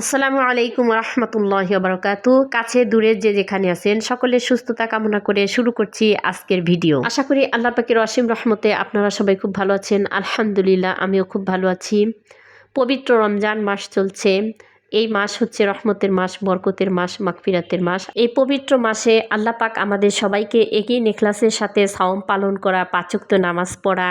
আসসালামু আলাইকুম রহমতুল্লাহ বারকাত কাছে দূরে যে যেখানে আছেন সকলের সুস্থতা কামনা করে শুরু করছি আজকের ভিডিও। আশা করি আল্লাহ পাকের অসীম রহমতে আপনারা সবাই খুব ভালো আছেন। আলহামদুলিল্লাহ, আমিও খুব ভালো আছি। পবিত্র রমজান মাস চলছে। এই মাস হচ্ছে রহমতের মাস, বরকতের মাস, মাগফিরাতের মাস। এই পবিত্র মাসে আল্লাহ পাক আমাদের সবাইকে একই নেকলাসের সাথে সাওম পালন করা, পাচক্ত নামাজ পড়া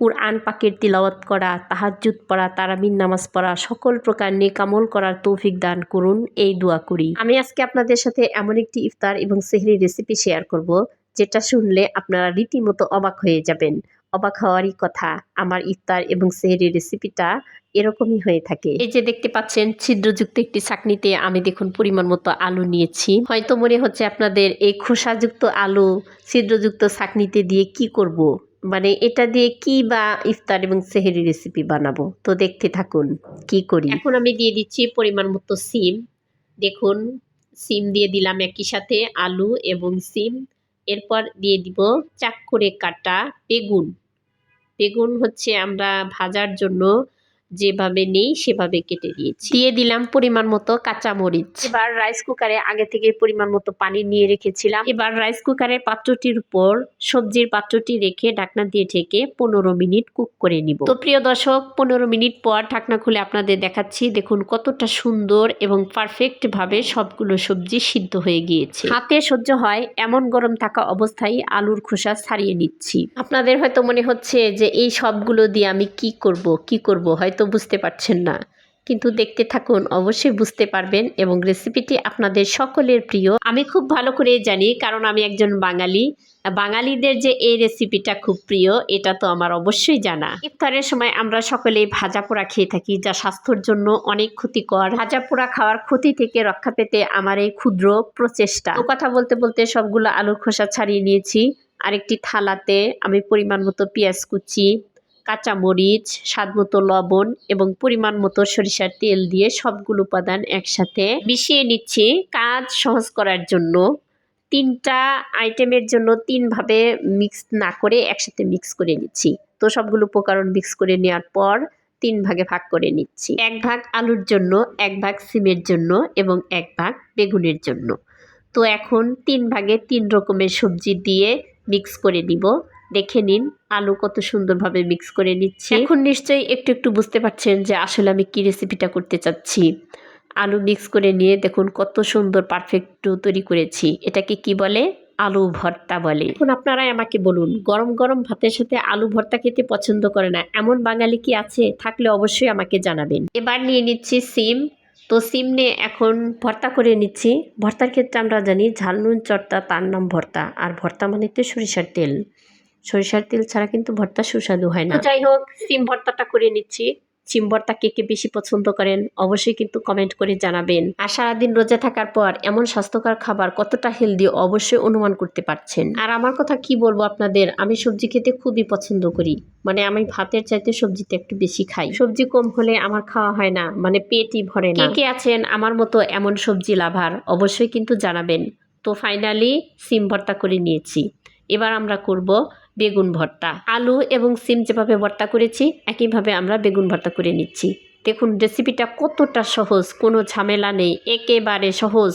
কুরআন পাকের তিলাওয়াত করা, তাহাজ্জুদ পড়া, তারাবিন নামাজ পড়া, সকল প্রকার নেকামল করার তৌফিক দান করুন, এই দোয়া করি। আমি আজকে আপনাদের সাথে এমন একটি ইফতার এবং সেহরি রেসিপি শেয়ার করব, যেটা শুনলে আপনারা রীতিমতো অবাক হয়ে যাবেন। অবাক হওয়ারই কথা, আমার ইফতার এবং সেহরি রেসিপিটা এরকমই হয়ে থাকে। এই যে দেখতে পাচ্ছেন, ছিদ্রযুক্ত একটি চাকনিতে আমি দেখুন পরিমাণ মতো আলু নিয়েছি। হয়তো মনে হচ্ছে আপনাদের এই খোসাযুক্ত আলু, ছিদ্রযুক্ত চাকনিতে দিয়ে কি করব। মানে এটা দিয়ে কি বা ইফতার এবং সেহেরি রেসিপি বানাবো? তো দেখতে থাকুন, কি করি? এখন আমি দিয়ে দিচ্ছি পরিমাণ মতো সিম। দেখুন, সিম দিয়ে দিলাম একই সাথে আলু এবং সিম। এরপর দিয়ে দিব চাক করে কাটা বেগুন। বেগুন হচ্ছে আমরা ভাজার জন্য যেভাবে নেই সেভাবে কেটে দিয়েছি। দিয়ে দিলাম পরিমাণ মতো কাঁচা মরিচ এবার রাইস কুকারে আগে থেকে পরিমাণ মতো পানি নিয়ে রেখেছিলাম। এবার রাইস কুকারের পাত্রটির উপর সবজির পাত্রটি রেখে ঢাকনা দিয়ে ঢেকে পনেরো মিনিট কুক করে নিব। তো প্রিয় দর্শক পনেরো মিনিট পর ঢাকনা খুলে আপনাদের দেখাচ্ছি দেখুন কতটা সুন্দর এবং পারফেক্ট ভাবে সবগুলো সবজি সিদ্ধ হয়ে গিয়েছে। হাতে সহ্য হয় এমন গরম থাকা অবস্থায় আলুর খোসা ছাড়িয়ে নিচ্ছি। আপনাদের হয়তো মনে হচ্ছে যে এই সবগুলো দিয়ে আমি কি করব কি করব? হয়তো হয়তো বুঝতে পারছেন না। কিন্তু দেখতে থাকুন, অবশ্যই বুঝতে পারবেন এবং রেসিপিটি আপনাদের সকলের প্রিয়। আমি খুব ভালো করে জানি, কারণ আমি একজন বাঙালি। বাঙালিদের যে এই রেসিপিটা খুব প্রিয়, এটা তো আমার অবশ্যই জানা। ইফতারের সময় আমরা সকলে ভাজা পোড়া খেয়ে থাকি, যা স্বাস্থ্যর জন্য অনেক ক্ষতিকর। ভাজা পোড়া খাওয়ার ক্ষতি থেকে রক্ষা পেতে আমার এই ক্ষুদ্র প্রচেষ্টা। কথা বলতে বলতে সবগুলো আলুর খোসা ছাড়িয়ে নিয়েছি। আরেকটি থালাতে আমি পরিমাণ মতো পেঁয়াজ কুচি কাঁচামরিচ, স্বাদমতো লবণ এবং পরিমাণ মতো সরিষার তেল দিয়ে সবগুলো উপাদান একসাথে মিশিয়ে নিচ্ছি। কাজ সহজ করার জন্য তিনটা আইটেমের জন্য তিনভাবে মিক্স না করে একসাথে মিক্স করে নিচ্ছি। তো সবগুলো উপকরণ মিক্স করে নেওয়ার পর তিন ভাগে ভাগ করে নিচ্ছি। এক ভাগ আলুর জন্য, এক ভাগ সিমের জন্য এবং এক ভাগ বেগুনের জন্য। তো এখন তিন ভাগে তিন রকমের সবজি দিয়ে মিক্স করে নিব। দেখে নিন আলু কত সুন্দরভাবে মিক্স করে নিচ্ছি। এখন নিশ্চয়ই একটু একটু বুঝতে পারছেন যে আসলে আমি কি রেসিপিটা করতে চাচ্ছি। আলু মিক্স করে নিয়ে দেখুন কত সুন্দর পারফেক্ট তৈরি করেছি। এটাকে কি বলে? আলু ভর্তা বলে। এখন আপনারাই আমাকে বলুন গরম গরম ভাতের সাথে আলু ভর্তা খেতে পছন্দ করে না এমন বাঙালি কি আছে? থাকলে অবশ্যই আমাকে জানাবেন। এবার নিয়ে নিচ্ছি সিম। তো সিম নিয়ে এখন ভর্তা করে নিচ্ছি। ভর্তার ক্ষেত্রে আমরা জানি ঝাল নুন চর্তা তার নাম ভর্তা। আর ভর্তা মানে তো সরিষার তেল। সরিষার তেল ছাড়া কিন্তু ভর্তা সুস্বাদু হয় না। যাই হোক সিম ভর্তাটা করে নিচ্ছি। সিম ভর্তা কে কে বেশি পছন্দ করেন অবশ্যই কিন্তু কমেন্ট করে জানাবেন। আর সারাদিন রোজা থাকার পর এমন স্বাস্থ্যকর খাবার কতটা হেলদি অবশ্যই অনুমান করতে পারছেন। আর আমার কথা কি বলব আপনাদের আমি সবজি খেতে খুবই পছন্দ করি। মানে আমি ভাতের চাইতে সবজিতে একটু বেশি খাই। সবজি কম হলে আমার খাওয়া হয় না মানে পেটই ভরে না। কে আছেন আমার মতো এমন সবজি লাভার অবশ্যই কিন্তু জানাবেন। তো ফাইনালি সিম ভর্তা করে নিয়েছি। এবার আমরা করব বেগুন ভর্তা। আলু এবং সিম যেভাবে ভর্তা করেছি, একইভাবে আমরা বেগুন ভর্তা করে নিচ্ছি। দেখুন রেসিপিটা কতটা সহজ, কোনো ঝামেলা নেই, একেবারে সহজ।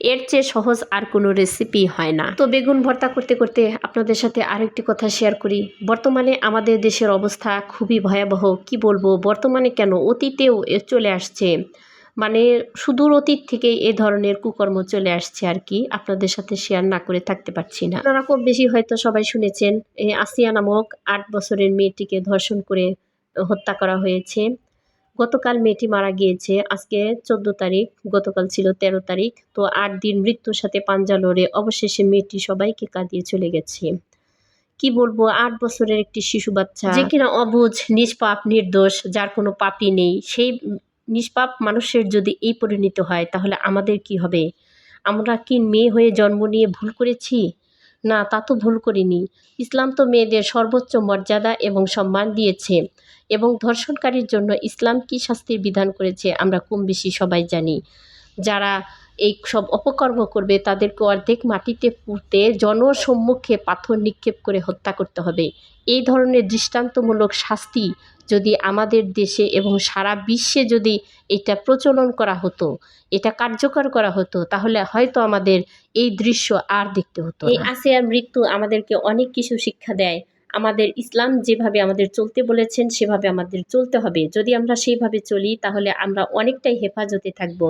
এর চেয়ে সহজ আর কোনো রেসিপি হয় না। তো বেগুন ভর্তা করতে করতে আপনাদের সাথে আরেকটি কথা শেয়ার করি। বর্তমানে আমাদের দেশের অবস্থা খুবই ভয়াবহ। কি বলব? বর্তমানে কেন অতীতেও চলে আসছে। মানে সুদূর অতীত থেকে এ ধরনের কুকর্ম চলে আসছে আর কি। আপনাদের সাথে শেয়ার না করে থাকতে পারছি না। আপনারা খুব বেশি হয়তো সবাই শুনেছেন আসিয়া নামক আট বছরের মেয়েটিকে ধর্ষণ করে হত্যা করা হয়েছে। গতকাল মেয়েটি মারা গিয়েছে, আজকে চোদ্দ তারিখ, গতকাল ছিল ১৩ তারিখ। তো আট দিন মৃত্যুর সাথে পাঞ্জা লড়ে অবশেষে মেয়েটি সবাইকে কাঁদিয়ে চলে গেছে। কি বলব, আট বছরের একটি শিশু বাচ্চা। যে কিনা অবুঝ, নিষ্পাপ, নির্দোষ, যার কোনো পাপই নেই। সেই নিষ্পাপ মানুষের যদি এই পরিণত হয়, তাহলে আমাদের কি হবে? আমরা কি মেয়ে হয়ে জন্ম নিয়ে ভুল করেছি? না, তা তো ভুল করিনি। ইসলাম তো মেয়েদের সর্বোচ্চ মর্যাদা এবং সম্মান দিয়েছে এবং ধর্ষণকারীর জন্য ইসলাম কি শাস্তির বিধান করেছে আমরা কম বেশি সবাই জানি। যারা এই সব অপকর্ম করবে তাদেরকে অর্ধেক মাটিতে পুঁতে জনসম্মুখে পাথর নিক্ষেপ করে হত্যা করতে হবে। এই ধরনের দৃষ্টান্তমূলক শাস্তি যদি আমাদের দেশে এবং সারা বিশ্বে যদি এটা প্রচলন করা হতো এটা কার্যকর করা হতো তাহলে হয়তো আমাদের এই দৃশ্য আর দেখতে হতো এই আসিয়ার মৃত্যু আমাদেরকে অনেক কিছু শিক্ষা দেয়। আমাদের ইসলাম যেভাবে আমাদের চলতে বলেছেন, সেভাবে আমাদের চলতে হবে। যদি আমরা সেইভাবে চলি, তাহলে আমরা অনেকটাই হেফাজতে থাকব।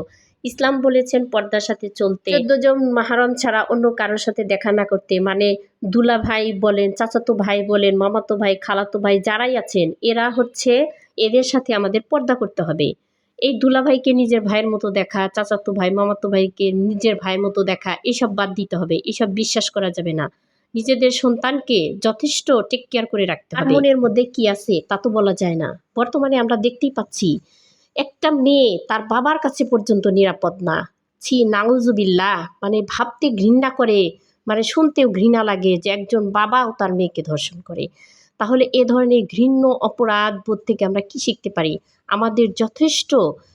ইসলাম বলেছেন, পর্দার সাথে চলতে। চোদ্দ জন মাহারম ছাড়া অন্য কারোর সাথে দেখা না করতে। মানে দুলা ভাই বলেন, চাচাতো ভাই বলেন, মামাতো ভাই, খালাতো ভাই, যারাই আছেন, এরা হচ্ছে এদের সাথে আমাদের পর্দা করতে হবে। এই দুলা ভাইকে নিজের ভাইয়ের মতো দেখা, চাচাতো ভাই, মামাতো ভাইকে নিজের ভাইয়ের মতো দেখা, এসব বাদ দিতে হবে। এসব বিশ্বাস করা যাবে না। নিজেদের সন্তানকে যথেষ্ট টেক কেয়ার করে রাখতে হবে। মনের মধ্যে কি আছে তা তো বলা যায় না। বর্তমানে আমরা দেখতেই পাচ্ছি, একটা মেয়ে তার বাবার কাছে পর্যন্ত নিরাপদ না। ছি, নাউজুবিল্লাহ মানে ভাবতে ঘৃণা করে মানে শুনতেও ঘৃণা লাগে যে একজন বাবাও তার মেয়েকে ধর্ষণ করে। তাহলে এ ধরনের ঘৃণ্য অপরাধ বোধ থেকে আমরা কি শিখতে পারি? আমাদের যথেষ্ট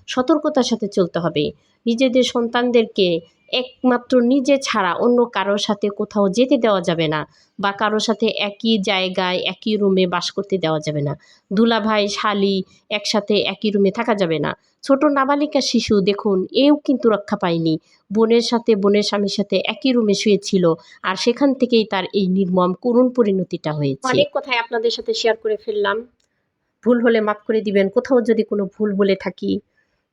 সতর্কতার সাথে চলতে হবে। নিজেদের সন্তানদেরকে একমাত্র নিজে ছাড়া অন্য কারোর সাথে কোথাও যেতে দেওয়া যাবে না বা কারোর সাথে একই জায়গায়, একই রুমে বাস করতে দেওয়া যাবে না। দুলাভাই, শালি একসাথে একই রুমে থাকা যাবে না। ছোট নাবালিকা শিশু, দেখুন, এও কিন্তু রক্ষা পায়নি। বোনের সাথে বোনের স্বামীর সাথে একই রুমে শুয়েছিল আর সেখান থেকেই তার এই নির্মম করুণ পরিণতিটা হয়েছে। অনেক কথাই আপনাদের সাথে শেয়ার করে ফেললাম। ভুল হলে মাফ করে দিবেন, কোথাও যদি কোনো ভুল বলে থাকি।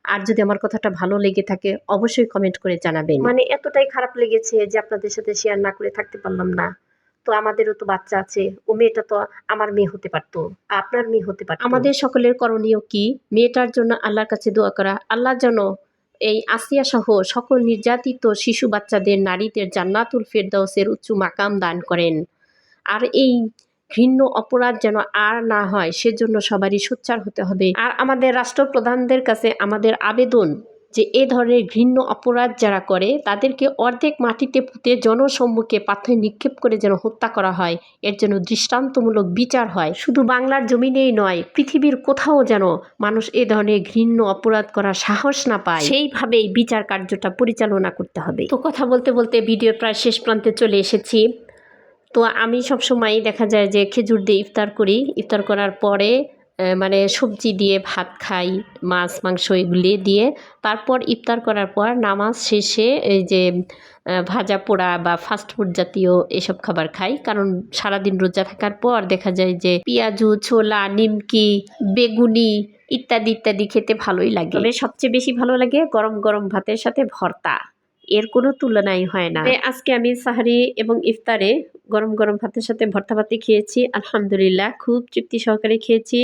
আর যদি আমার কথাটা ভালো লেগে থাকে অবশ্যই কমেন্ট করে জানাবেন। মানে এতটাই খারাপ লেগেছে যে আপনাদের সাথে শেয়ার না করে থাকতে পারলাম না। তো আমাদেরও তো বাচ্চা আছে ও মেয়েটা তো আমার মেয়ে হতে পারতো আপনার মেয়ে হতে পারতো। আমাদের সকলের করণীয় কি? মেয়েটার জন্য আল্লাহর কাছে দোয়া করা আল্লাহ যেন এই আসিয়া সহ সকল নির্যাতিত শিশু বাচ্চাদের নারীদের জান্নাতুল ফেরদাউসের উচ্চ মাকাম দান করেন। আর এই ঘৃণ্য অপরাধ যেন আর না হয়, সেজন্য সবারই সোচ্চার হতে হবে। আর আমাদের রাষ্ট্রপ্রধানদের কাছে আমাদের আবেদন যে এ ধরনের ঘৃণ্য অপরাধ যারা করে, তাদেরকে অর্ধেক মাটিতে পুঁতে জনসম্মুখে পাথর নিক্ষেপ করে যেন হত্যা করা হয়। এর জন্য দৃষ্টান্তমূলক বিচার হয়। শুধু বাংলার জমিনেই নয়, পৃথিবীর কোথাও যেন মানুষ এ ধরনের ঘৃণ্য অপরাধ করার সাহস না পায়। সেইভাবেই বিচার কার্যটা পরিচালনা করতে হবে। তো কথা বলতে বলতে ভিডিও প্রায় শেষ প্রান্তে চলে এসেছি। তো আমি সব সময় দেখা যায় যে খেজুর দিয়ে ইফতার করি। ইফতার করার পরে মানে সবজি দিয়ে ভাত খাই, মাছ, মাংস এগুলি দিয়ে। তারপর ইফতার করার পর নামাজ শেষে এই যে ভাজা পোড়া বা ফাস্টফুড জাতীয় এসব খাবার খাই। কারণ সারাদিন রোজা থাকার পর দেখা যায় যে পেঁয়াজু, ছোলা, নিমকি, বেগুনি ইত্যাদি ইত্যাদি খেতে ভালোই লাগে। তবে সবচেয়ে বেশি ভালো লাগে গরম গরম ভাতের সাথে ভর্তা। এর কোনো তুলনাই হয় না। আজকে আমি সাহারি এবং ইফতারে গরম গরম ভাতের সাথে ভর্তা ভাতি খেয়েছি আলহামদুলিল্লাহ। খুব তৃপ্তি সহকারে খেয়েছি।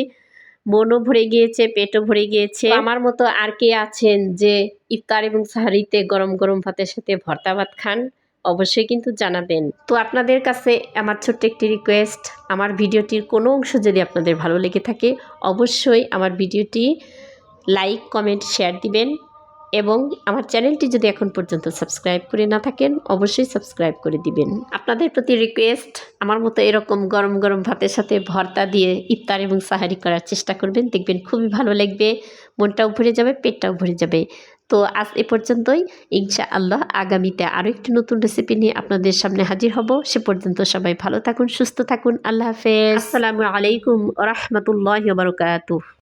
মনও ভরে গিয়েছে পেটও ভরে গিয়েছে। আমার মতো আর কে আছেন যে ইফতার এবং সাহারিতে গরম গরম ভাতের সাথে ভর্তা ভাত খান? অবশ্যই কিন্তু জানাবেন। তো আপনাদের কাছে আমার ছোট্ট একটি রিকোয়েস্ট আমার ভিডিওটির কোনো অংশ যদি আপনাদের ভালো লেগে থাকে অবশ্যই আমার ভিডিওটি লাইক কমেন্ট শেয়ার দিবেন। এবং আমার চ্যানেলটি যদি এখন পর্যন্ত সাবস্ক্রাইব করে না থাকেন, অবশ্যই সাবস্ক্রাইব করে দিবেন। আপনাদের প্রতি রিকোয়েস্ট আমার মতো এরকম গরম গরম ভাতের সাথে ভর্তা দিয়ে ইফতার এবং সাহারি করার চেষ্টা করবেন। দেখবেন খুবই ভালো লাগবে, মনটাও ভরে যাবে, পেটটাও ভরে যাবে। তো আজ এ পর্যন্তই। ইনশা আল্লাহ আগামীতে আরও একটি নতুন রেসিপি নিয়ে আপনাদের সামনে হাজির হব। সে পর্যন্ত সবাই ভালো থাকুন, সুস্থ থাকুন। আল্লাহ হাফেজ। আসসালামু আলাইকুম রহমতুল্লাহ বারকাতুহ।